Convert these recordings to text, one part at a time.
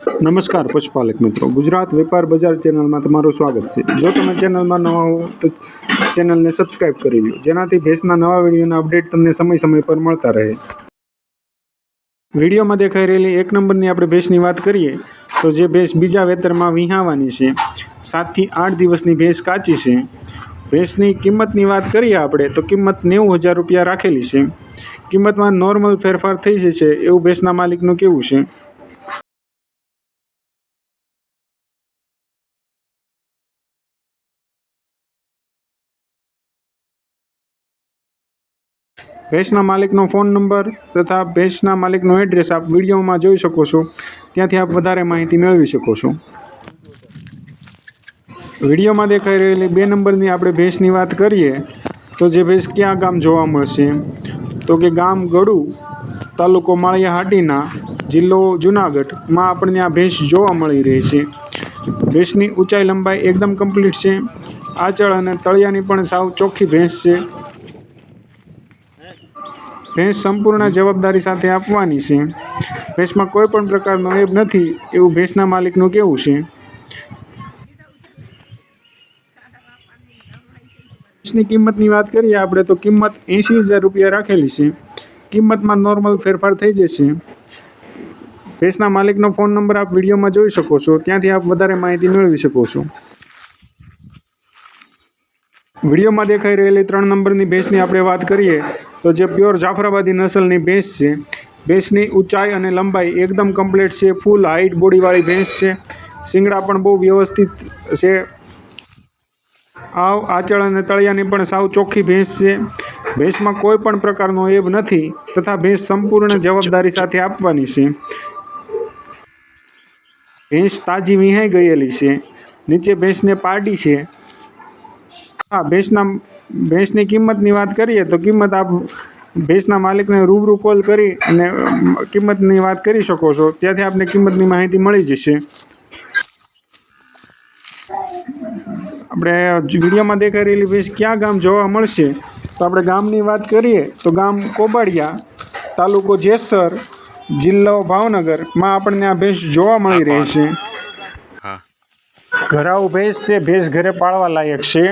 નમસ્કાર પશુપાલક મિત્રો. ગુજરાત વેપાર બજાર ચેનલમાં તમારું સ્વાગત છે. જો તમે ચેનલમાં નવા હો, તો ચેનલને સબસ્ક્રાઇબ કરી લો. જેનાથી ભેંસના નવા વિડીયોના અપડેટ તમને સમય સમય પર મળતા રહે. વિડીયોમાં દેખાઈ રહેલી એક નંબરની આપણે ભેંસની વાત કરીએ, તો જે ભેંસ બીજા વેતરમાં વિહાવાની છે. સાતથી આઠ દિવસની ભેંસ કાચી છે. ભેંસની કિંમતની વાત કરીએ આપણે, તો કિંમત નેવું હજાર રૂપિયા રાખેલી છે. કિંમતમાં નોર્મલ ફેરફાર થઈ જશે એવું ભેંસના માલિકનું કેવું છે. ભેંસના માલિકનો ફોન નંબર તથા ભેંસના માલિકનું એડ્રેસ આપ વિડીયોમાં જોઈ શકો છો. ત્યાંથી આપ વધારે માહિતી મેળવી શકો છો. વિડીયોમાં દેખાઈ રહેલી બે નંબરની આપણે ભેંસની વાત કરીએ, તો જે ભેંસ ક્યાં ગામ જોવા મળશે? તો કે ગામ ગડુ, તાલુકો માળિયા હાટીના, જિલ્લો જુનાગઢમાં આપણને આ ભેંસ જોવા મળી રહી છે. ભેંસની ઊંચાઈ લંબાઈ એકદમ કમ્પ્લીટ છે. આંચળ અને તળિયાની પણ સાવ ચોખ્ખી ભેંસ છે. ભેંસ સંપૂર્ણ જવાબદારી સાથે આપવાની છે. ભેંસમાં કોઈ પણ પ્રકારનો એબ નથી એવું ભેંસના માલિકનું કહેવું છે. ભેંસની કિંમતની વાત કરીએ આપણે તો કિંમત એંસી હજાર રૂપિયા રાખેલી છે. કિંમતમાં નોર્મલ ફેરફાર થઈ જશે. ભેંસના માલિકનો ફોન નંબર આપ વિડીયોમાં જોઈ શકો છો. ત્યાંથી આપ વધારે માહિતી મેળવી શકો છો. વિડીયોમાં દેખાઈ રહેલી ત્રણ નંબરની ભેંસની આપણે વાત કરીએ. તો જે પ્યોર જાફરાબાદી નસલની ભેંસ છે, ભેંસની ઊંચાઈ અને લંબાઈ એકદમ કમ્પ્લીટ છે ફૂલ હાઈટ બોડીવાળી ભેંસ છે. શિંગડા પણ બહુ વ્યવસ્થિત છે. આવ, આંચળ અને તળિયાની પણ સાવ ચોખ્ખી ભેંસ છે. ભેંસમાં કોઈ પણ પ્રકારનો એબ નથી તથા ભેંસ સંપૂર્ણ જવાબદારી સાથે આપવાની છે. ભેંસ તાજી વિહાઈ ગયેલી છે. નીચે ભેંસને પાડી છે. હા ભેંસના ભેંસની કિંમતની વાત કરીએ તો કિંમત આપ ભેંસના માલિકને રૂબરૂ કોલ કરી અને કિંમતની વાત કરી શકો છો. ત્યાંથી આપને કિંમતની માહિતી મળી જશે. આપણે વિડીયોમાં દેખાઈ રહેલી ભેંસ ક્યાં ગામ જોવા મળશે? તો આપણે ગામની વાત કરીએ તો ગામ કોબાડિયા તાલુકો જેસર જિલ્લો ભાવનગરમાં આપણને આ ભેંસ જોવા મળી રહી છે. ઘરાઉ ભેંસ છે ભેંસ ઘરે પાળવા લાયક છે.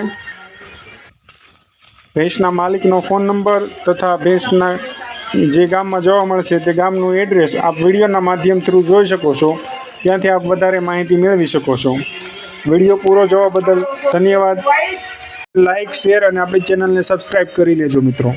ભેંસના માલિકનો ફોન નંબર તથા ભેંસના જે ગામમાં જોવા મળશે તે ગામનું એડ્રેસ આપ વિડીયોના માધ્યમ થ્રુ જોઈ શકો છો. ત્યાંથી આપ વધારે માહિતી મેળવી શકો છો. વીડિયો પૂરો જોવા બદલ ધન્યવાદ. લાઇક શેર અને આપણી ચેનલને સબસ્ક્રાઈબ કરી લેજો મિત્રો.